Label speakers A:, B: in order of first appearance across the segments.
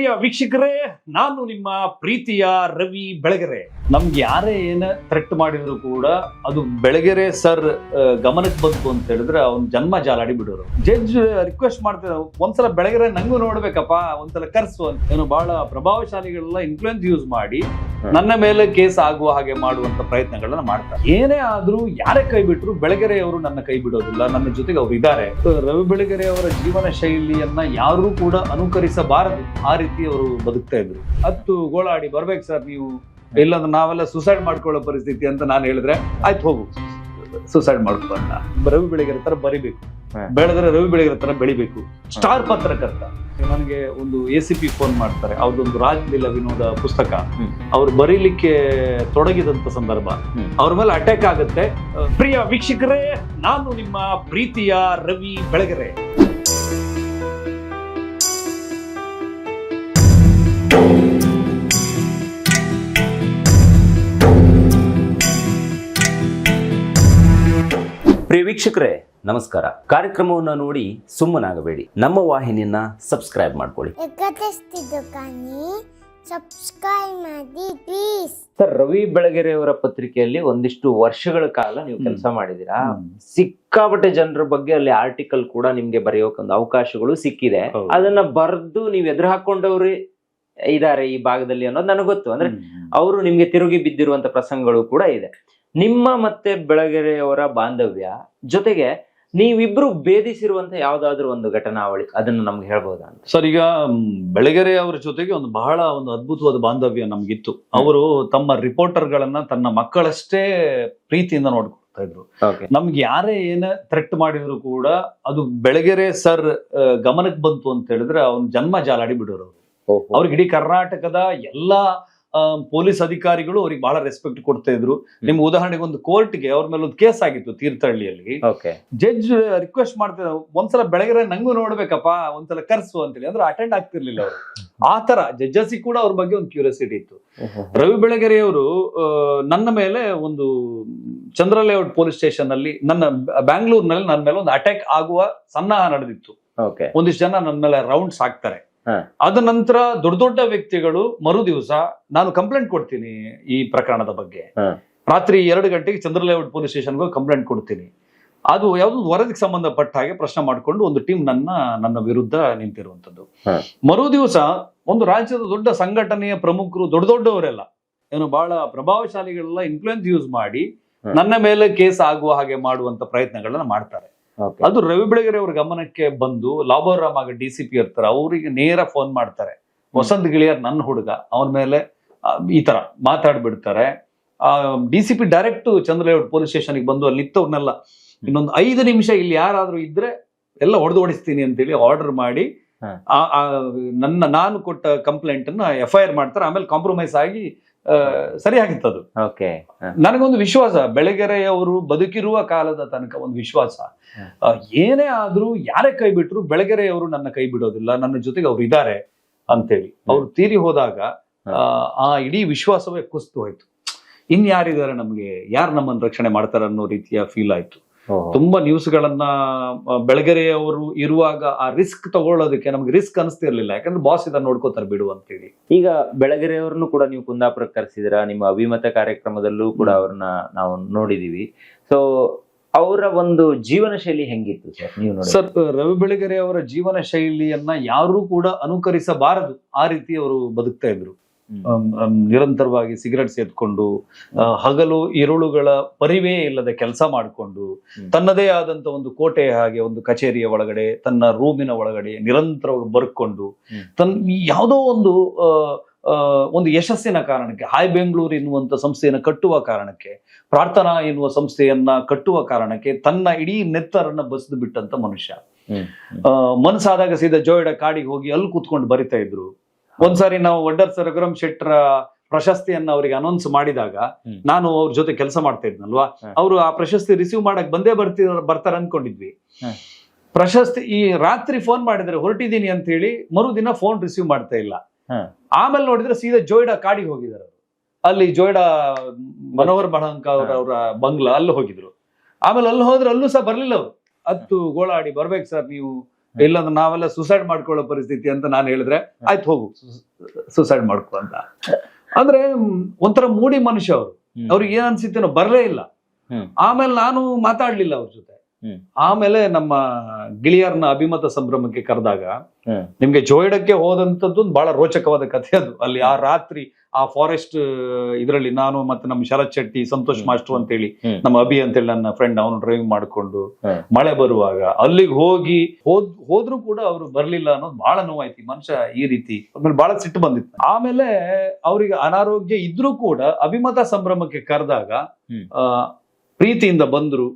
A: ಪ್ರಿಯ ವೀಕ್ಷಕರೇ, ನಾನು ನಿಮ್ಮ ಪ್ರೀತಿಯ ರವಿ ಬೆಳಗೆರೆ. ನಮ್ಗೆ ಯಾರೇ ಏನ ಥ್ರೆಟ್ ಮಾಡಿದ್ರು ಕೂಡ ಅದು ಬೆಳಗೆರೆ ಸರ್ ಗಮನಕ್ಕೆ ಬಂತು ಅಂತ ಹೇಳಿದ್ರೆ ಅವ್ನ ಜನ್ಮ ಜಾಲಾಡಿ ಬಿಡೋರು ಜಡ್ಜ್ ರಿಕ್ವೆಸ್ಟ್ ಮಾಡ್ತಾರೆ ಒಂದ್ಸಲ ಬೆಳಗೆರೆ ನಂಗೂ ನೋಡ್ಬೇಕಪ್ಪ, ಒಂದ್ಸಲ ಕರ್ಸು ಅಂತ. ಏನು ಬಹಳ ಪ್ರಭಾವಶಾಲಿಗಳೆಲ್ಲ ಇನ್ಫ್ಲೂಯೆನ್ಸ್ ಯೂಸ್ ಮಾಡಿ ನನ್ನ ಮೇಲೆ ಕೇಸ್ ಆಗುವ ಹಾಗೆ ಮಾಡುವಂತ ಪ್ರಯತ್ನಗಳನ್ನ ಮಾಡ್ತಾರೆ ಏನೇ ಆದ್ರೂ ಯಾರೇ ಕೈ ಬಿಟ್ರು ಬೆಳಗೆರೆ ಅವರು ನನ್ನ ಕೈ ಬಿಡೋದಿಲ್ಲ, ನನ್ನ ಜೊತೆಗೆ ಅವರು ಇದ್ದಾರೆ. ರವಿ ಬೆಳಗೆರೆ ಅವರ ಜೀವನ ಶೈಲಿಯನ್ನ ಯಾರೂ ಕೂಡ ಅನುಕರಿಸಬಾರದು. ಆ ಅವರು ಬದುಕ್ತಾ ಇದ್ರು. ಹತ್ತು ಗೋಳಾಡಿ ಬರ್ಬೇಕು ಸರ್ ನೀವು. ಇಲ್ಲಾಂದ್ರೆ ನಾವೆಲ್ಲ ಸುಸೈಡ್ ಮಾಡ್ಕೊಳ್ಳೋ ಪರಿಸ್ಥಿತಿ ಅಂತ ನಾನು ಹೇಳಿದ್ರೆ ಆಯ್ತು ಹೋಗು. ಸುಸೈಡ್ ಮಾಡ್ಕೊಂಡ ರವಿ ಬೆಳೆಗರ ತರ ಬರಿಬೇಕು. ಬೆಳೆದ್ರೆ ರವಿ ಬೆಳೆಗರ ತರ ಬೆಳಿಬೇಕು. ಸ್ಟಾರ್ ಪತ್ರಕರ್ತ. ನನಗೆ ಒಂದು ಎ ಸಿ ಪಿ ಫೋನ್ ಮಾಡ್ತಾರೆ. ಅವ್ರದ್ದೊಂದು ರಾಜಲೀಲ ವಿನೋದ ಪುಸ್ತಕ. ಅವ್ರು ಬರೀಲಿಕ್ಕೆ ತೊಡಗಿದಂತ ಸಂದರ್ಭ. ಅವ್ರ ಮೇಲೆ ಅಟ್ಯಾಕ್ ಆಗುತ್ತೆ. ಪ್ರಿಯ ವೀಕ್ಷಕರೇ ನಾನು ನಿಮ್ಮ ಪ್ರೀತಿಯ ರವಿ ಬೆಳಗೆರೆ.
B: ಪ್ರಿಯ ವೀಕ್ಷಕರೇ ನಮಸ್ಕಾರ. ಕಾರ್ಯಕ್ರಮವನ್ನು ನೋಡಿ ಸುಮ್ಮನಾಗಬೇಡಿ. ನಮ್ಮ ವಾಹಿನಿಯನ್ನ ಸಬ್ಸ್ಕ್ರೈಬ್ ಮಾಡ್ಕೊಳ್ಳಿ.
C: ಎಕತೆಸ್ತಿದ್ದು ಸಬ್ಸ್ಕ್ರೈಬ್ ಮಾಡಿ ಪ್ಲೀಸ್
D: ಸರ್ ರವಿ ಬೆಳಗೆರೆಯವರ ಪತ್ರಿಕೆಯಲ್ಲಿ ಒಂದಿಷ್ಟು ವರ್ಷಗಳ ಕಾಲ ನೀವು. ಕೆಲಸ ಮಾಡಿದೀರಾ ಸಿಕ್ಕಾಪಟ್ಟೆ ಜನರ ಬಗ್ಗೆ ಅಲ್ಲಿ ಆರ್ಟಿಕಲ್ ಕೂಡ ನಿಮ್ಗೆ ಬರೆಯೋಕೊಂದು ಅವಕಾಶಗಳು ಸಿಕ್ಕಿದೆ. ಅದನ್ನ ಬರೆದು ನೀವು ಎದುರು ಹಾಕೊಂಡವ್ರಿ ಇದಾರೆ ಈ ಭಾಗದಲ್ಲಿ ಅನ್ನೋದು ನನಗೆ ಗೊತ್ತು. ಅಂದ್ರೆ ಅವರು ನಿಮ್ಗೆ ತಿರುಗಿ ಬಿದ್ದಿರುವಂತ ಪ್ರಸಂಗಗಳು ಕೂಡ ಇದೆ. ನಿಮ್ಮ ಮತ್ತೆ ಬೆಳಗೆರೆಯವರ ಬಾಂಧವ್ಯ ಜೊತೆಗೆ ನೀವಿಬ್ರು ಭೇದಿಸಿರುವಂತ ಯಾವ್ದಾದ್ರು ಒಂದು ಘಟನಾವಳಿ ಅದನ್ನು ನಮ್ಗೆ ಹೇಳ್ಬೋದಾ ಅಂತ?
A: ಸರ್ ಈಗ ಬೆಳಗೆರೆ ಅವರ ಜೊತೆಗೆ ಒಂದು ಬಹಳ ಒಂದು ಅದ್ಭುತವಾದ ಬಾಂಧವ್ಯ ನಮ್ಗಿತ್ತು. ಅವರು ತಮ್ಮ ರಿಪೋರ್ಟರ್ಗಳನ್ನ ತನ್ನ ಮಕ್ಕಳಷ್ಟೇ ಪ್ರೀತಿಯಿಂದ ನೋಡ್ಕೊಳ್ತಾ ಇದ್ರು. ನಮ್ಗೆ ಯಾರೇ ಏನ ಥ್ರೆಟ್ ಮಾಡಿದ್ರು ಕೂಡ ಅದು ಬೆಳಗೆರೆ ಸರ್ ಗಮನಕ್ಕೆ ಬಂತು ಅಂತ ಹೇಳಿದ್ರೆ ಅವ್ನ ಜನ್ಮ ಜಾಲಾಡಿ ಬಿಡೋರು ಅವ್ರು. ಅವ್ರಿಗೆ ಇಡೀ ಕರ್ನಾಟಕದ ಎಲ್ಲಾ ಪೊಲೀಸ್ ಅಧಿಕಾರಿಗಳು ಅವ್ರಿಗೆ ಬಹಳ ರೆಸ್ಪೆಕ್ಟ್ ಕೊಡ್ತಾ ಇದ್ರು. ನಿಮ್ಗೆ ಉದಾಹರಣೆಗೆ ಒಂದು ಕೋರ್ಟ್ಗೆ ಅವ್ರ ಮೇಲೆ ಒಂದು ಕೇಸ್ ಆಗಿತ್ತು ತೀರ್ಥಹಳ್ಳಿಯಲ್ಲಿ. ಜಡ್ಜ್ ರಿಕ್ವೆಸ್ಟ್ ಮಾಡ್ತಾರೆ ಒಂದ್ಸಲ ಬೆಳಗ್ಗೆ ನಂಗೂ ನೋಡ್ಬೇಕಪ್ಪ ಒಂದ್ಸಲ ಕರ್ಸು ಅಂತೇಳಿ. ಅಂದ್ರೆ ಅಟೆಂಡ್ ಆಗ್ತಿರ್ಲಿಲ್ಲ ಅವರು. ಆ ತರ ಜಡ್ಜಸ್ ಕೂಡ ಅವ್ರ ಬಗ್ಗೆ ಒಂದು ಕ್ಯೂರಿಯಾಸಿಟಿ ಇತ್ತು. ರವಿ ಬೆಳಗೆರೆಯವರು ನನ್ನ ಮೇಲೆ ಒಂದು ಚಂದ್ರಲೇಔಟ್ ಪೊಲೀಸ್ ಸ್ಟೇಷನ್ ಅಲ್ಲಿ ನನ್ನ ಬ್ಯಾಂಗ್ಳೂರ್ನಲ್ಲಿ ನನ್ನ ಮೇಲೆ ಒಂದು ಅಟ್ಯಾಕ್ ಆಗುವ ಸನ್ನಾಹ ನಡೆದಿತ್ತು. ಒಂದಿಷ್ಟು ಜನ ನನ್ನ ಮೇಲೆ ರೌಂಡ್ಸ್ ಹಾಕ್ತಾರೆ. ಅದ ನಂತರ ದೊಡ್ಡ ದೊಡ್ಡ ವ್ಯಕ್ತಿಗಳು ಮರು ದಿವಸ ನಾನು ಕಂಪ್ಲೇಂಟ್ ಕೊಡ್ತೀನಿ ಈ ಪ್ರಕರಣದ ಬಗ್ಗೆ. ರಾತ್ರಿ ಎರಡು ಗಂಟೆಗೆ ಚಂದ್ರಲೇಔಟ್ ಪೊಲೀಸ್ ಸ್ಟೇಷನ್ಗೆ ಕಂಪ್ಲೇಂಟ್ ಕೊಡ್ತೀನಿ. ಅದು ಯಾವ್ದು ವರದಿಗೆ ಸಂಬಂಧಪಟ್ಟ ಹಾಗೆ ಪ್ರಶ್ನೆ ಮಾಡಿಕೊಂಡು ಒಂದು ಟೀಮ್ ನನ್ನ ನನ್ನ ವಿರುದ್ಧ ನಿಂತಿರುವಂತದ್ದು. ಮರು ದಿವಸ ಒಂದು ರಾಜ್ಯದ ದೊಡ್ಡ ಸಂಘಟನೆಯ ಪ್ರಮುಖರು ದೊಡ್ಡ ದೊಡ್ಡವರೆಲ್ಲ ಏನು ಬಹಳ ಪ್ರಭಾವಶಾಲಿಗಳೆಲ್ಲ ಇನ್ಫ್ಲುಯೆನ್ಸ್ ಯೂಸ್ ಮಾಡಿ ನನ್ನ ಮೇಲೆ ಕೇಸ್ ಆಗುವ ಹಾಗೆ ಮಾಡುವಂತ ಪ್ರಯತ್ನಗಳನ್ನ ಮಾಡ್ತಾರೆ. ಅದು ರವಿ ಬೆಳಗೆರೆ ಅವ್ರ ಗಮನಕ್ಕೆ ಬಂದು ಲಾಬೋರ್ ರಾಮ್ ಆಗ ಡಿ ಸಿ ಪಿ ಇರ್ತಾರೆ ಅವರಿಗೆ ನೇರ ಫೋನ್ ಮಾಡ್ತಾರೆ. ವಸಂತ್ ಗಿಳಿಯರ್ ನನ್ನ ಹುಡುಗ ಅವನ ಮೇಲೆ ಈ ತರ ಮಾತಾಡ್ಬಿಡ್ತಾರೆ. D C P direct Chandra layout police ಸ್ಟೇಷನ್ಗೆ ಬಂದು ಅಲ್ಲಿ ನಿಂತವ್ರನ್ನೆಲ್ಲ ಇನ್ನೊಂದು ಐದು ನಿಮಿಷ ಇಲ್ಲಿ ಯಾರಾದ್ರೂ ಇದ್ರೆ ಎಲ್ಲ ಹೊಡೆದು ಓಡಿಸ್ತೀನಿ ಅಂತೇಳಿ ಆರ್ಡರ್ ಮಾಡಿ ಆ- ಆ ನನ್ನ ನಾನು ಕೊಟ್ಟ ಕಂಪ್ಲೇಂಟ್ ಅನ್ನ ಎಫ್ ಐ ಆರ್ ಮಾಡ್ತಾರೆ ಆಮೇಲೆ ಕಾಂಪ್ರಮೈಸ್ ಆಗಿ ಆ, ಸರಿಯಾಗಿತ್ತದು
D: ಓಕೆ.
A: ನನಗೊಂದು ವಿಶ್ವಾಸ ಬೆಳಗೆರೆಯವರು ಬದುಕಿರುವ ಕಾಲದ ತನಕ ಒಂದು ವಿಶ್ವಾಸ. ಏನೇ ಆದ್ರೂ ಯಾರೇ ಕೈ ಬಿಟ್ರು ಬೆಳಗೆರೆಯವರು ನನ್ನ ಕೈ ಬಿಡೋದಿಲ್ಲ ನನ್ನ ಜೊತೆಗೆ ಅವ್ರು ಇದ್ದಾರೆ ಅಂತೇಳಿ. ಅವ್ರು ತೀರಿ ಹೋದಾಗ ಆ, ಆ ಇಡೀ ವಿಶ್ವಾಸವೇ ಕುಸ್ತು ಹೋಯ್ತು. ಇನ್ ಯಾರಿದ್ದಾರೆ ನಮಗೆ ಯಾರು ನಮ್ಮನ್ನು ರಕ್ಷಣೆ ಮಾಡ್ತಾರೆ ಅನ್ನೋ ರೀತಿಯ ಫೀಲ್ ಆಯ್ತು. ತುಂಬಾ ನ್ಯೂಸ್ ಗಳನ್ನ ಬೆಳಗೆರೆಯವರು ಇರುವಾಗ ಆ ರಿಸ್ಕ್ ತಗೊಳ್ಳೋದಕ್ಕೆ ನಮ್ಗೆ ರಿಸ್ಕ್ ಅನಿಸ್ತಿರ್ಲಿಲ್ಲ. ಯಾಕಂದ್ರೆ ಬಾಸ್ ಇದನ್ನ ನೋಡ್ಕೋತಾರೆ ಬಿಡು ಅಂತೇಳಿ.
D: ಈಗ ಬೆಳಗೆರೆಯವ್ರನ್ನು ಕೂಡ ನೀವು ಕುಂದಾಪುರ ಕರೆಸಿದಿರಾ ನಿಮ್ಮ ಅಭಿಮತ ಕಾರ್ಯಕ್ರಮದಲ್ಲೂ ಕೂಡ. ಅವ್ರನ್ನ ನಾವು ನೋಡಿದೀವಿ. ಸೊ ಅವರ ಒಂದು ಜೀವನ ಶೈಲಿ ಹೆಂಗಿತ್ತು ಸರ್? ನೀವು
A: ಸರ್ ರವಿ ಬೆಳಗೆರೆ ಅವರ ಜೀವನ ಶೈಲಿಯನ್ನ ಯಾರೂ ಕೂಡ ಅನುಕರಿಸಬಾರದು. ಆ ರೀತಿ ಅವರು ಬದುಕ್ತಾ ಇದ್ರು. ನಿರಂತರವಾಗಿ ಸಿಗರೆಟ್ ಸೇದ್ಕೊಂಡು ಹಗಲು ಇರುಳುಗಳ ಪರಿವೇ ಇಲ್ಲದೆ ಕೆಲಸ ಮಾಡಿಕೊಂಡು ತನ್ನದೇ ಆದಂತ ಒಂದು ಕೋಟೆಯ ಹಾಗೆ ಒಂದು ಕಚೇರಿಯ ಒಳಗಡೆ ತನ್ನ ರೂಮಿನ ಒಳಗಡೆ ನಿರಂತರವಾಗಿ ಬರ್ಕೊಂಡು. ತನ್ನ ಯಾವುದೋ ಒಂದು ಒಂದು ಯಶಸ್ಸಿನ ಕಾರಣಕ್ಕೆ ಹಾಯ್ ಬೆಂಗಳೂರು ಎನ್ನುವಂತ ಸಂಸ್ಥೆಯನ್ನು ಕಟ್ಟುವ ಕಾರಣಕ್ಕೆ ಪ್ರಾರ್ಥನಾ ಎನ್ನುವ ಸಂಸ್ಥೆಯನ್ನ ಕಟ್ಟುವ ಕಾರಣಕ್ಕೆ ತನ್ನ ಇಡೀ ನೆತ್ತರನ್ನ ಬಸಿದು ಬಿಟ್ಟಂತ ಮನುಷ್ಯ. ಮನಸ್ಸಾದಾಗ ಸೀದಾ ಜೋಯಿಡ ಕಾಡಿಗೆ ಹೋಗಿ ಅಲ್ಲಿ ಕೂತ್ಕೊಂಡು ಬರಿತಾ ಇದ್ರು. ಒಂದ್ಸಾರಿ ನಾವು ವಡ್ಡರ್ ಸರ್ ರಘುರಾಮ್ ಶೆಟ್ರ ಪ್ರಶಸ್ತಿಯನ್ನ ಅವರಿಗೆ ಅನೌನ್ಸ್ ಮಾಡಿದಾಗ ನಾನು ಅವ್ರ ಜೊತೆ ಕೆಲಸ ಮಾಡ್ತಾ ಇದ್ನಲ್ವಾ. ಅವರು ಆ ಪ್ರಶಸ್ತಿ ರಿಸೀವ್ ಮಾಡಕ್ ಬಂದೇ ಬರ್ತಿ ಬರ್ತಾರ ಅನ್ಕೊಂಡಿದ್ವಿ. ಪ್ರಶಸ್ತಿ ಈ ರಾತ್ರಿ ಫೋನ್ ಮಾಡಿದ್ರೆ ಹೊರಟಿದ್ದೀನಿ ಅಂತ ಹೇಳಿ ಮರುದಿನ ಫೋನ್ ರಿಸೀವ್ ಮಾಡ್ತಾ ಇಲ್ಲ. ಆಮೇಲೆ ನೋಡಿದ್ರೆ ಸೀದಾ ಜೋಯ್ಡಾ ಕಾಡಿಗೆ ಹೋಗಿದ್ದಾರೆ ಅಲ್ಲಿ ಜೋಯ್ಡಾ ಮನೋಹರ್ ಬಣಂಕ ಅವರ. ಅವರ ಬಂಗ್ಲಾ ಅಲ್ಲಿ ಹೋಗಿದ್ರು ಆಮೇಲೆ ಅಲ್ಲಿ ಹೋದ್ರೆ ಅಲ್ಲೂ ಸಹ ಬರ್ಲಿಲ್ಲ ಅವರು. ಹತ್ತು ಗೋಳಾಡಿ ಬರ್ಬೇಕು ಸರ್ ನೀವು. ಇಲ್ಲಾಂದ್ರೆ ನಾವೆಲ್ಲ ಸುಸೈಡ್ ಮಾಡ್ಕೊಳ್ಳೋ ಪರಿಸ್ಥಿತಿ ಅಂತ ನಾನು ಹೇಳಿದ್ರೆ ಆಯ್ತು ಹೋಗು. ಸುಸೈಡ್ ಮಾಡ್ಕೊ ಅಂತ. ಅಂದ್ರೆ ಒಂಥರ ಮೂಡಿ ಮನುಷ್ಯ ಅವರು. ಅವ್ರಿಗೆ ಏನ್ ಅನ್ಸಿತ್ತೇನೋ ಬರಲೇ ಇಲ್ಲ. ಆಮೇಲೆ ನಾನು ಮಾತಾಡ್ಲಿಲ್ಲ ಅವ್ರ ಜೊತೆ. ಆಮೇಲೆ ನಮ್ಮ ಗಿಳಿಯರ್ನ ಅಭಿಮತ ಸಂಭ್ರಮಕ್ಕೆ ಕರೆದಾಗ. ನಿಮ್ಗೆ ಜೋಯಿಡಕ್ಕೆ ಹೋದಂತದ್ದು ಒಂದು ಬಹಳ ರೋಚಕವಾದ ಕಥೆ ಅದು. ಅಲ್ಲಿ ಆ ರಾತ್ರಿ ಆ ಫಾರೆಸ್ಟ್ ಇದರಲ್ಲಿ ನಾನು ಮತ್ತೆ ನಮ್ಮ ಶರತ್ ಶೆಟ್ಟಿ ಸಂತೋಷ್. ಮಾಸ್ಟರ್ ಅಂತ
D: ಹೇಳಿ
A: ನಮ್ಮ ಅಭಿ ಅಂತೇಳಿ ನನ್ನ ಫ್ರೆಂಡ್ ಅವನು ಡ್ರೈವಿಂಗ್ ಮಾಡ್ಕೊಂಡು ಮಳೆ ಬರುವಾಗ ಅಲ್ಲಿಗೆ ಹೋಗಿ ಹೋದ್ ಹೋದ್ರು ಕೂಡ ಅವರು ಬರ್ಲಿಲ್ಲ ಅನ್ನೋದು ಬಹಳ ನೋವಾಯ್ತು. ಮನುಷ್ಯ ಈ ರೀತಿ ಆಮೇಲೆ ಬಹಳ ಸಿಟ್ಟು ಬಂದಿತ್ತು. ಆಮೇಲೆ ಅವರಿಗೆ ಅನಾರೋಗ್ಯ ಇದ್ರೂ ಕೂಡ ಅಭಿಮತ ಸಂಭ್ರಮಕ್ಕೆ ಕರೆದಾಗ ಆ, ಪ್ರೀತಿಯಿಂದ ಬಂದ್ರು.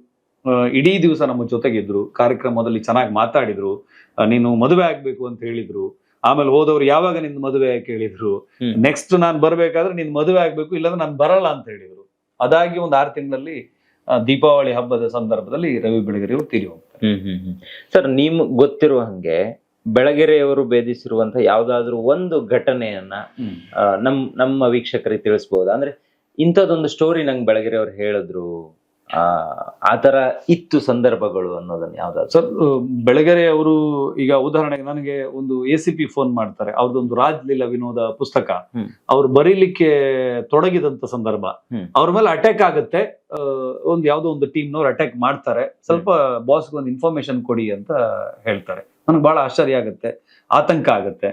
A: ಇಡೀ ದಿವಸ ನಮ್ಮ ಜೊತೆಗಿದ್ರು. ಕಾರ್ಯಕ್ರಮದಲ್ಲಿ ಚೆನ್ನಾಗಿ ಮಾತಾಡಿದ್ರು. ನೀನು ಮದುವೆ ಆಗ್ಬೇಕು ಅಂತ ಹೇಳಿದ್ರು. ಆಮೇಲೆ ಹೋದವ್ರು ಯಾವಾಗ ನಿನ್ ಮದುವೆ ಕೇಳಿದ್ರು. ನೆಕ್ಸ್ಟ್ ನಾನ್ ಬರ್ಬೇಕಾದ್ರೆ ನಿನ್ ಮದುವೆ ಆಗ್ಬೇಕು ಇಲ್ಲಾಂದ್ರೆ ನಾನು ಬರಲ್ಲ ಅಂತ ಹೇಳಿದ್ರು. ಅದಾಗಿ ಒಂದು ಆರು ತಿಂಗಳಲ್ಲಿ ದೀಪಾವಳಿ ಹಬ್ಬದ ಸಂದರ್ಭದಲ್ಲಿ ರವಿ ಬೆಳಗೆರೆ ಅವರು ತೀರಿ ಹೋಗ್ತಾರೆ.
D: ಸರ್ ನಿಮ್ ಗೊತ್ತಿರುವ ಹಂಗೆ ಬೆಳಗೆರೆಯವರು ಭೇದಿಸಿರುವಂತ ಯಾವ್ದಾದ್ರು ಒಂದು ಘಟನೆಯನ್ನ ನಮ್ ನಮ್ಮ ವೀಕ್ಷಕರಿಗೆ ತಿಳಿಸ್ಬೋದಾ? ಅಂದ್ರೆ ಇಂಥದ್ದೊಂದು ಸ್ಟೋರಿ ನಂಗೆ ಬೆಳಗೆರೆಯವರು ಹೇಳಿದ್ರು. ಆ ಆತರ ಇತ್ತು ಸಂದರ್ಭಗಳು ಅನ್ನೋದನ್ನ ಯಾವ್ದಾದ್ರು.
A: ಸರ್ ಬೆಳಗೆರೆ ಅವರು ಈಗ ಉದಾಹರಣೆಗೆ ನನಗೆ ಒಂದು ಎ ಸಿ ಪಿ ಫೋನ್ ಮಾಡ್ತಾರೆ. ಅವ್ರದ್ದೊಂದು ರಾಜ್ ಲೀಲಾ ವಿನೋದ ಪುಸ್ತಕ. ಅವ್ರು ಬರೀಲಿಕ್ಕೆ ತೊಡಗಿದಂತ ಸಂದರ್ಭ. ಅವ್ರ ಮೇಲೆ ಅಟ್ಯಾಕ್ ಆಗುತ್ತೆ. ಒಂದು ಯಾವ್ದೋ ಒಂದು ಟೀಮ್ನವ್ರು ಅಟ್ಯಾಕ್ ಮಾಡ್ತಾರೆ. ಸ್ವಲ್ಪ ಬಾಸ್ಗೆ ಒಂದು ಇನ್ಫಾರ್ಮೇಶನ್ ಕೊಡಿ ಅಂತ ಹೇಳ್ತಾರೆ. ನನಗೆ ಬಹಳ ಆಶ್ಚರ್ಯ ಆಗುತ್ತೆ. ಆತಂಕ ಆಗುತ್ತೆ.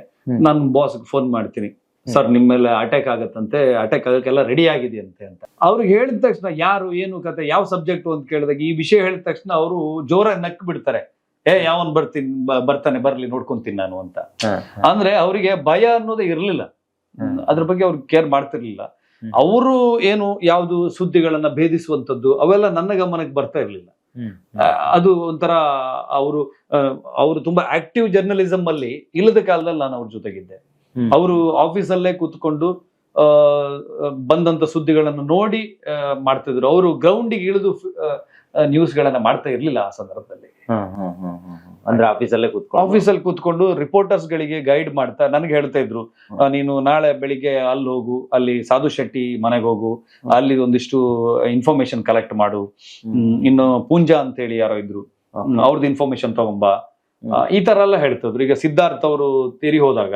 A: ನಾನು ಬಾಸ್ಗೆ ಫೋನ್ ಮಾಡ್ತೀನಿ. ಸರ್ ನಿಮ್ಮ ಮೇಲೆ ಅಟ್ಯಾಕ್ ಆಗತ್ತಂತೆ ಅಟ್ಯಾಕ್ ಆಗಕ್ಕೆಲ್ಲ ರೆಡಿ ಆಗಿದೆಯಂತೆ ಅಂತ. ಅವ್ರಿಗೆ ಹೇಳಿದ ತಕ್ಷಣ ಯಾರು ಏನು ಕತೆ ಯಾವ ಸಬ್ಜೆಕ್ಟ್ ಅಂತ ಕೇಳಿದಾಗ ಈ ವಿಷಯ ಹೇಳಿದ ತಕ್ಷಣ ಅವರು ಜೋರಾಗಿ ನಕ್ ಬಿಡ್ತಾರೆ ಏ ಯಾವನ್ ಬರ್ತೀನಿ ಬರ್ತಾನೆ ಬರ್ಲಿ ನೋಡ್ಕೊಂತೀನಿ ನಾನು ಅಂತ. ಅಂದ್ರೆ ಅವರಿಗೆ ಭಯ ಅನ್ನೋದೇ ಇರ್ಲಿಲ್ಲ. ಅದ್ರ ಬಗ್ಗೆ ಅವ್ರು ಕೇರ್ ಮಾಡ್ತಿರ್ಲಿಲ್ಲ. ಅವರು ಏನು ಯಾವ್ದು ಸುದ್ದಿಗಳನ್ನ ಭೇದಿಸುವಂತದ್ದು ಅವೆಲ್ಲ ನನ್ನ ಗಮನಕ್ಕೆ ಬರ್ತಾ ಇರ್ಲಿಲ್ಲ. ಅದು ಒಂಥರ ಅವರು ಅವರು ತುಂಬಾ ಆಕ್ಟಿವ್ ಜರ್ನಲಿಸಂ ಅಲ್ಲಿ ಇಲ್ಲದ ಕಾಲದಲ್ಲಿ ನಾನು ಅವ್ರ ಜೊತೆಗಿದ್ದೆ. ಅವರು ಆಫೀಸಲ್ಲೇ ಕೂತ್ಕೊಂಡು ಬಂದಂತ ಸುದ್ದಿಗಳನ್ನು ನೋಡಿ ಮಾಡ್ತಿದ್ರು. ಅವರು ಗ್ರೌಂಡಿಗೆ ಇಳಿದು ನ್ಯೂಸ್ ಗಳನ್ನ ಮಾಡ್ತಾ ಇರ್ಲಿಲ್ಲ ಆ ಸಂದರ್ಭದಲ್ಲಿ.
D: ಅಂದ್ರೆ ಆಫೀಸಲ್ಲೇ ಕೂತ್ಕೊಂಡು?
A: ಆಫೀಸಲ್ಲಿ ಕೂತ್ಕೊಂಡು ರಿಪೋರ್ಟರ್ಸ್ ಗಳಿಗೆ ಗೈಡ್ ಮಾಡ್ತಾ ನನಗೆ ಹೇಳ್ತಾ ಇದ್ರು ನೀನು ನಾಳೆ ಬೆಳಿಗ್ಗೆ ಅಲ್ಲಿ ಹೋಗು ಅಲ್ಲಿ ಸಾಧು ಶೆಟ್ಟಿ ಮನೆಗೆ ಹೋಗು ಅಲ್ಲಿ ಒಂದಿಷ್ಟು ಇನ್ಫಾರ್ಮೇಶನ್ ಕಲೆಕ್ಟ್ ಮಾಡು. ಇನ್ನು ಪೂಂಜಾ ಅಂತೇಳಿ ಯಾರೋ ಇದ್ರು ಅವ್ರದ್ದು ಇನ್ಫಾರ್ಮೇಶನ್ ತಗೊಂಬ. ಈ ತರ ಎಲ್ಲ ಹೇಳ್ತಿದ್ರು. ಈಗ ಸಿದ್ಧಾರ್ಥ್ ಅವರು ತೀರಿ ಹೋದಾಗ.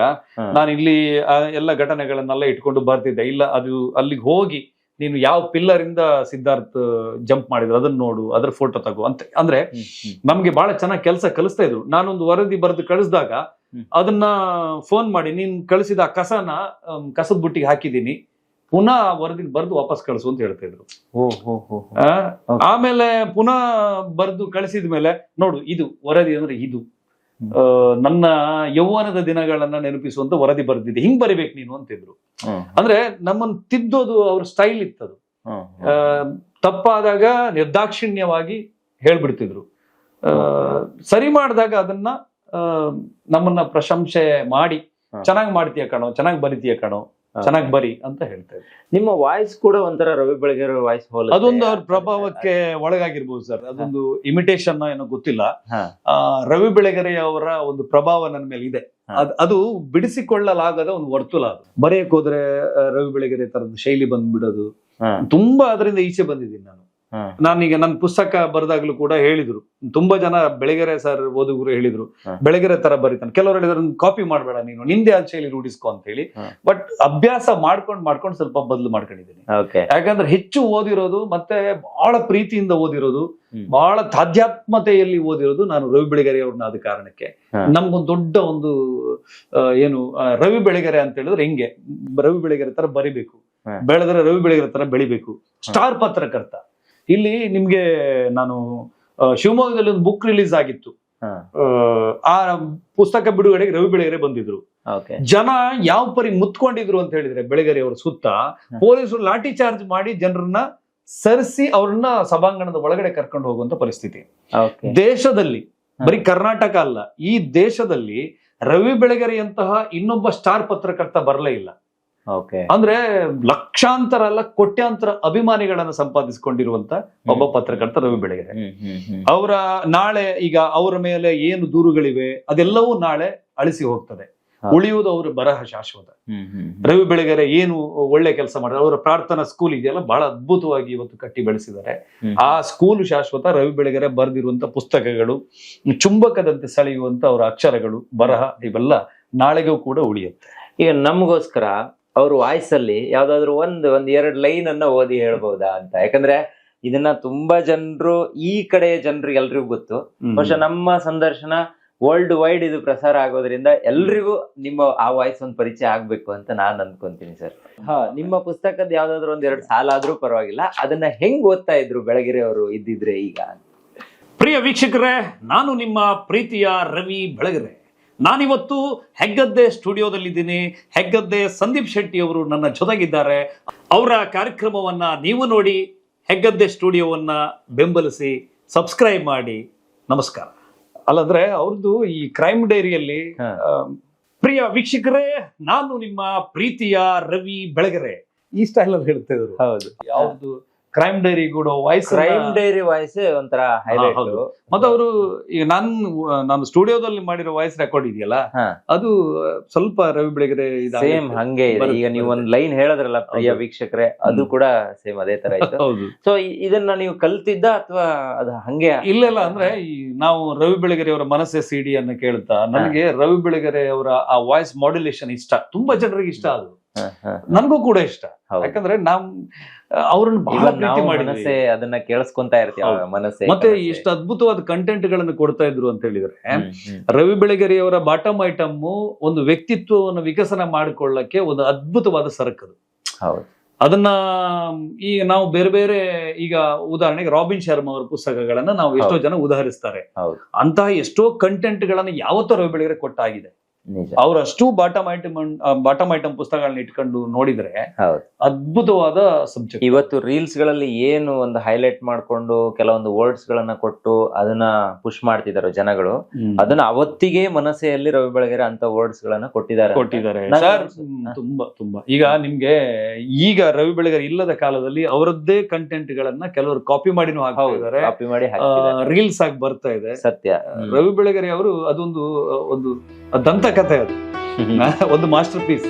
A: ನಾನು ಇಲ್ಲಿ ಎಲ್ಲ ಘಟನೆಗಳನ್ನೆಲ್ಲ ಇಟ್ಕೊಂಡು ಬರ್ತಿದ್ದೆ. ಇಲ್ಲ ಅದು ಅಲ್ಲಿಗೆ ಹೋಗಿ ನೀನು ಯಾವ ಪಿಲ್ಲರ್ ಇಂದ ಸಿದ್ಧಾರ್ಥ್ ಜಂಪ್ ಮಾಡಿದ್ರು ಅದನ್ನ ನೋಡು ಅದ್ರ ಫೋಟೋ ತಗೋ ಅಂತ. ಅಂದ್ರೆ. ನಮ್ಗೆ ಬಹಳ ಚೆನ್ನಾಗಿ ಕೆಲಸ ಕಲಿಸ್ತಾ ಇದ್ರು. ನಾನೊಂದು ವರದಿ ಬರೆದು ಕಳಿಸಿದಾಗ ಅದನ್ನ ಫೋನ್ ಮಾಡಿ ನೀನ್ ಕಳಿಸಿದ ಆ ಕಸನ ಕಸದ ಬುಟ್ಟಿಗೆ ಹಾಕಿದೀನಿ ಪುನಃ ವರದಿ ಬರೆದು ವಾಪಸ್ ಕಳಿಸು ಅಂತ ಹೇಳ್ತಾ ಇದ್ರು. ಆಮೇಲೆ ಪುನಃ ಬರೆದು ಕಳಿಸಿದ ಮೇಲೆ ನೋಡು ಇದು ವರದಿ ಅಂದ್ರೆ ಇದು. ನನ್ನ ಯೌವನದ ದಿನಗಳನ್ನ ನೆನಪಿಸುವಂತ ವರದಿ ಬರೆದಿದೆ. ಹಿಂಗ್ ಬರಿಬೇಕು ನೀನು ಅಂತಿದ್ರು. ಅಂದ್ರೆ ನಮ್ಮನ್ ತಿದ್ದೋದು ಅವ್ರ ಸ್ಟೈಲ್ ಇತ್ತದು. ತಪ್ಪಾದಾಗ ನಿರ್ದಾಕ್ಷಿಣ್ಯವಾಗಿ ಹೇಳ್ಬಿಡ್ತಿದ್ರು. ಸರಿ ಮಾಡಿದಾಗ ಅದನ್ನ ನಮ್ಮನ್ನ ಪ್ರಶಂಸೆ ಮಾಡಿ. ಚೆನ್ನಾಗಿ ಮಾಡ್ತೀಯ ಕಣೋ ಚೆನ್ನಾಗಿ ಬರಿತೀಯ ಕಣೋ ಚೆನ್ನಾಗಿ ಬರಿ ಅಂತ ಹೇಳ್ತಾರೆ
D: ನಿಮ್ಮ ವಾಯ್ಸ್ ಕೂಡ ಒಂಥರ ರವಿ ಬೆಳಗೆರೆ ವಾಯ್ಸ್ ಹೋಲ್
A: ಅದೊಂದು ಅವ್ರ ಪ್ರಭಾವಕ್ಕೆ ಒಳಗಾಗಿರ್ಬೋದು ಸರ್. ಅದೊಂದು ಇಮಿಟೇಷನ್ ಏನೋ ಗೊತ್ತಿಲ್ಲ. ಆ, ರವಿ ಬೆಳಗೆರೆ ಅವರ ಒಂದು ಪ್ರಭಾವ ನನ್ನ ಮೇಲೆ ಇದೆ. ಅದು ಬಿಡಿಸಿಕೊಳ್ಳಲಾಗದ ಒಂದು ವರ್ತುಲ ಅದು. ಬರೆಯಕ್ ಹೋದ್ರೆ ರವಿ ಬೆಳಗೆರೆ ತರದ ಶೈಲಿ ಬಂದ್ಬಿಡೋದು. ತುಂಬಾ ಅದರಿಂದ ಈಚೆ ಬಂದಿದ್ದೀನಿ ನಾನು. ನಾನೀಗ ನನ್ನ ಪುಸ್ತಕ ಬರೆದಾಗ್ಲೂ ಕೂಡ ಹೇಳಿದ್ರು. ತುಂಬಾ ಜನ ಬೆಳಗೆರೆ ಸರ್ ಓದುಗರು ಹೇಳಿದ್ರು. ಬೆಳಗೆರೆ ತರ ಬರೀತಾನೆ. ಕೆಲವರು ಹೇಳಿದ್ರು ಕಾಪಿ ಮಾಡಬೇಡ ನೀನು. ನಿಂದೆ ಆ ಶೈಲಿ ರೂಢಿಸ್ಕೊ ಅಂತ ಹೇಳಿ. ಬಟ್ ಅಭ್ಯಾಸ ಮಾಡ್ಕೊಂಡ್ ಮಾಡ್ಕೊಂಡು ಸ್ವಲ್ಪ ಬದಲು ಮಾಡ್ಕೊಂಡಿದ್ದೀನಿ. ಯಾಕಂದ್ರೆ ಹೆಚ್ಚು ಓದಿರೋದು ಮತ್ತೆ ಬಹಳ ಪ್ರೀತಿಯಿಂದ ಓದಿರೋದು. ಬಹಳ ತಾಧ್ಯಾತ್ಮತೆಯಲ್ಲಿ ಓದಿರೋದು ನಾನು ರವಿ ಬೆಳಗೆರೆ ಅವ್ರನ್ನ ಆದ ಕಾರಣಕ್ಕೆ. ನಮ್ಗೊಂದು ದೊಡ್ಡ ಒಂದು ಏನು ರವಿ ಬೆಳಗೆರೆ ಅಂತ ಹೇಳಿದ್ರೆ ಹೆಂಗೆ. ರವಿ ಬೆಳಗೆರೆ ತರ ಬರಿಬೇಕು. ಬೆಳೆದ್ರೆ ರವಿ ಬೆಳಗೆರೆ ತರ ಬೆಳಿಬೇಕು. ಸ್ಟಾರ್ ಪತ್ರಕರ್ತ. ಇಲ್ಲಿ ನಿಮ್ಗೆ ನಾನು ಶಿವಮೊಗ್ಗದಲ್ಲಿ ಒಂದು ಬುಕ್ ರಿಲೀಸ್ ಆಗಿತ್ತು. ಆ, ಪುಸ್ತಕ ಬಿಡುಗಡೆಗೆ ರವಿ ಬೆಳಗೆರೆ ಬಂದಿದ್ರು. ಜನ ಯಾವ ಪರಿ ಮುತ್ಕೊಂಡಿದ್ರು ಅಂತ ಹೇಳಿದ್ರೆ ಬೆಳಗೆರೆ ಅವರ ಸುತ್ತ. ಪೊಲೀಸರು ಲಾಠಿ ಚಾರ್ಜ್ ಮಾಡಿ ಜನರನ್ನ ಸರಿಸಿ ಅವ್ರನ್ನ ಸಭಾಂಗಣದ ಒಳಗಡೆ ಕರ್ಕೊಂಡು ಹೋಗುವಂತ ಪರಿಸ್ಥಿತಿ. ದೇಶದಲ್ಲಿ ಬರೀ ಕರ್ನಾಟಕ ಅಲ್ಲ ಈ ದೇಶದಲ್ಲಿ ರವಿ ಬೆಳಗೆರೆಯಂತಹ ಇನ್ನೊಬ್ಬ ಸ್ಟಾರ್ ಪತ್ರಕರ್ತ ಬರಲೇ ಇಲ್ಲ. ಅಂದ್ರೆ ಲಕ್ಷಾಂತರ ಅಲ್ಲ ಕೋಟ್ಯಾಂತರ ಅಭಿಮಾನಿಗಳನ್ನ ಸಂಪಾದಿಸಿಕೊಂಡಿರುವಂತ ಒಬ್ಬ ಪತ್ರಕರ್ತ ರವಿ ಬೆಳಗೆರೆ. ಅವರ ನಾಳೆ ಈಗ ಅವರ ಮೇಲೆ ಏನು ದೂರುಗಳಿವೆ ಅದೆಲ್ಲವೂ ನಾಳೆ ಅಳಿಸಿ ಹೋಗ್ತದೆ. ಉಳಿಯುವುದು ಅವರ ಬರಹ ಶಾಶ್ವತ. ರವಿ ಬೆಳಗೆರೆ ಏನು ಒಳ್ಳೆ ಕೆಲಸ ಮಾಡಿದ್ರೆ ಅವರ ಪ್ರಾರ್ಥನಾ ಸ್ಕೂಲ್ ಇದೆಯಲ್ಲ ಬಹಳ ಅದ್ಭುತವಾಗಿ ಇವತ್ತು ಕಟ್ಟಿ ಬೆಳೆಸಿದ್ದಾರೆ. ಆ ಸ್ಕೂಲ್ ಶಾಶ್ವತ ರವಿ ಬೆಳಗೆರೆ ಬರೆದಿರುವಂತ ಪುಸ್ತಕಗಳು ಚುಂಬಕದಂತೆ ಸೆಳೆಯುವಂತ ಅವರ ಅಕ್ಷರಗಳು ಬರಹ ಇವೆಲ್ಲ ನಾಳೆಗೂ ಕೂಡ ಉಳಿಯುತ್ತೆ.
D: ಈಗ ನಮಗೋಸ್ಕರ ಅವ್ರ ವಾಯ್ಸಲ್ಲಿ ಯಾವ್ದಾದ್ರು ಒಂದ್ ಒಂದ್ ಎರಡು ಲೈನ್ ಅನ್ನ ಓದಿ ಹೇಳ್ಬಹುದಾ ಅಂತ. ಯಾಕಂದ್ರೆ ಇದನ್ನ ತುಂಬಾ ಜನರು ಈ ಕಡೆಯ ಜನರು ಎಲ್ರಿಗೂ ಗೊತ್ತು. ಬಹುಶಃ ನಮ್ಮ ಸಂದರ್ಶನ ವರ್ಲ್ಡ್ ವೈಡ್ ಇದು ಪ್ರಸಾರ ಆಗೋದ್ರಿಂದ ಎಲ್ರಿಗೂ ನಿಮ್ಮ ಆ ವಾಯ್ಸ್ ಒಂದು ಪರಿಚಯ ಆಗ್ಬೇಕು ಅಂತ ನಾನ್ ಅನ್ಕೊಂತೀನಿ ಸರ್. ಹಾ ನಿಮ್ಮ ಪುಸ್ತಕದ ಯಾವ್ದಾದ್ರು ಒಂದ್ ಎರಡು ಸಾಲ ಆದ್ರೂ ಪರವಾಗಿಲ್ಲ. ಅದನ್ನ ಹೆಂಗ್ ಓದ್ತಾ ಇದ್ರು ಬೆಳಗೆರೆ ಅವರು ಇದ್ದಿದ್ರೆ ಈಗ?
A: ಪ್ರಿಯ ವೀಕ್ಷಕರೇ ನಾನು ನಿಮ್ಮ ಪ್ರೀತಿಯ ರವಿ ಬೆಳಗೆರೆ. ನಾನಿವತ್ತು ಹೆಗ್ಗದ್ದೆ ಸ್ಟುಡಿಯೋದಲ್ಲಿದ್ದೀನಿ. ಹೆಗ್ಗದ್ದೆ ಸಂದೀಪ್ ಶೆಟ್ಟಿ ಅವರು ನನ್ನ ಜೊತೆಗಿದ್ದಾರೆ. ಅವರ ಕಾರ್ಯಕ್ರಮವನ್ನ ನೀವು ನೋಡಿ ಹೆಗ್ಗದ್ದೆ ಸ್ಟುಡಿಯೋವನ್ನ ಬೆಂಬಲಿಸಿ ಸಬ್ಸ್ಕ್ರೈಬ್ ಮಾಡಿ. ನಮಸ್ಕಾರ. ಅಲ್ಲಂದ್ರೆ ಅವ್ರದ್ದು ಈ ಕ್ರೈಮ್ ಡೈರಿಯಲ್ಲಿ ಪ್ರಿಯ ವೀಕ್ಷಕರೇ ನಾನು ನಿಮ್ಮ ಪ್ರೀತಿಯ ರವಿ ಬೆಳಗರೆ. ಈ ಸ್ಟೈಲ್ ಅಲ್ಲಿ ಹೇಳ್ತಾ ಇದ್ರು.
D: ಹೌದು.
A: ಯಾವ್ದು? ಕ್ರೈಮ್ ಡೈರಿ ಕೂಡ ವಾಯ್ಸ್
D: ಕ್ರೈಮ್ ಡೈರಿ ವಾಯ್ಸ್ ಒಂಥರ ಹೈಲೈಟ್.
A: ಮತ್ತೆ ಅವರು ಈಗ ನಾನು ನಾನು ಸ್ಟುಡಿಯೋದಲ್ಲಿ ಮಾಡಿರೋ ವಾಯ್ಸ್ ರೆಕಾರ್ಡ್ ಇದೆಯಲ್ಲ ಅದು ಸ್ವಲ್ಪ ರವಿ ಬೆಳಗೆರೆ.
D: ಸೇಮ್ ಹಂಗೆ ಇದೆ ಈಗ ನೀವು. ಒಂದ್ ಲೈನ್ ಹೇಳದ್ರಲ್ಲ ಪ್ರಿಯ. ವೀಕ್ಷಕರೇ ಅದು ಕೂಡ ಸೇಮ್ ಅದೇ ತರ ಇತ್ತು
A: ಹೌದು
D: ಸೊ ಇದನ್ನ ನೀವು ಕಲ್ತಿದ್ದ ಅಥವಾ ಅದು ಹಂಗೆ
A: ಇಲ್ಲ ಇಲ್ಲ ಅಂದ್ರೆ ಈ ನಾವು ರವಿ ಬೆಳಗೆರೆ ಅವರ ಮನಸ್ಸೆ ಸಿಡಿ ಅನ್ನ ಕೇಳ್ತಾ ನನಗೆ ರವಿ ಬೆಳಗೆರೆ ಅವರ ಆ ವಾಯ್ಸ್ ಮಾಡ್ಯುಲೇಷನ್ ಇಷ್ಟ ತುಂಬಾ ಜನರಿಗೆ ಇಷ್ಟ ಅದು. ನನಗೂ ಕೂಡ ಇಷ್ಟ ಯಾಕಂದ್ರೆ ನಾವ್ ಅವ್ರನ್ನ ಬಹಳ ಪ್ರೀತಿ ಮಾಡಿದ್ವಿ
D: ಮನಸ್ಸೇ ಅದನ್ನ ಕೇಳಿಸ್ಕೊಂತ ಇರ್ತೀವಿ. ಮನಸ್ಸೇ
A: ಮತ್ತೆ. ಇಷ್ಟು ಅದ್ಭುತವಾದ ಕಂಟೆಂಟ್ಗಳನ್ನು ಕೊಡ್ತಾ ಇದ್ರು ಅಂತ ಹೇಳಿದ್ರೆ
D: ರವಿ ಹ್ಮ್.
A: ರವಿ ಬೆಳಗೆರೆಯವರ ಬಾಟಮ್ ಐಟಮ್ ಒಂದು ವ್ಯಕ್ತಿತ್ವವನ್ನು ವಿಕಸನ ಮಾಡಿಕೊಳ್ಳಕ್ಕೆ ಒಂದು ಅದ್ಭುತವಾದ ಸರಕದು
D: ಹೌದು
A: ಅದನ್ನ ಈಗ ನಾವು ಬೇರೆ ಬೇರೆ ಈಗ ಉದಾಹರಣೆಗೆ ರಾಬಿನ್ ಶರ್ಮಾ ಅವರ ಪುಸ್ತಕಗಳನ್ನ ನಾವು ಎಷ್ಟೋ ಜನ ಉದಾಹರಿಸ್ತಾರೆ. ಅಂತಹ ಎಷ್ಟೋ ಕಂಟೆಂಟ್ ಗಳನ್ನ ಯಾವತ್ತೋ ರವಿ ಬೆಳಗೆರೆ ಕೊಟ್ಟಾಗಿದೆ
D: ನಿಜ.
A: ಅವ್ರು ಅಷ್ಟು ಬಾಟಮ್ ಐಟಮ್ ಬಾಟಮ್ ಐಟಮ್ ಪುಸ್ತಕಗಳನ್ನ ಇಟ್ಕೊಂಡು ನೋಡಿದ್ರೆ ಅದ್ಭುತವಾದ ಸಬ್ಜೆಕ್ಟ್
D: ಇವತ್ತು ರೀಲ್ಸ್ಗಳಲ್ಲಿ ಏನು ಒಂದು ಹೈಲೈಟ್ ಮಾಡ್ಕೊಂಡು ಕೆಲವೊಂದು ವರ್ಡ್ಸ್ ಗಳನ್ನ ಕೊಟ್ಟು ಅದನ್ನ ಪುಷ್ ಮಾಡ್ತಿದ್ದಾರೆ ಜನಗಳು ಅದನ್ನ ಅವತ್ತಿಗೆ ಮನಸ್ಸೆಯಲ್ಲಿ ರವಿ ಬೆಳಗೆರೆ ಅಂತ ವರ್ಡ್ಸ್ ಗಳನ್ನ ಕೊಟ್ಟಿದ್ದಾರೆ
A: ಕೊಟ್ಟಿದ್ದಾರೆ. ತುಂಬಾ ತುಂಬಾ. ಈಗ ನಿಮ್ಗೆ ಈಗ ರವಿ ಬೆಳಗೆರೆ ಇಲ್ಲದ ಕಾಲದಲ್ಲಿ ಅವರದ್ದೇ ಕಂಟೆಂಟ್ ಗಳನ್ನ ಕೆಲವರು ಕಾಪಿ ಮಾಡಿನೂ ಹಾಕಿದ್ದಾರೆ
D: ಕಾಪಿ ಮಾಡಿ.
A: ರೀಲ್ಸ್ ಆಗಿ ಬರ್ತಾ ಇದೆ.
D: ಸತ್ಯ.
A: ರವಿ ಬೆಳಗೆರೆ ಅವರು ಅದೊಂದು ಒಂದು ದಂತಕಥೆ ಅದು. ಒಂದು ಮಾಸ್ಟರ್ ಪೀಸ್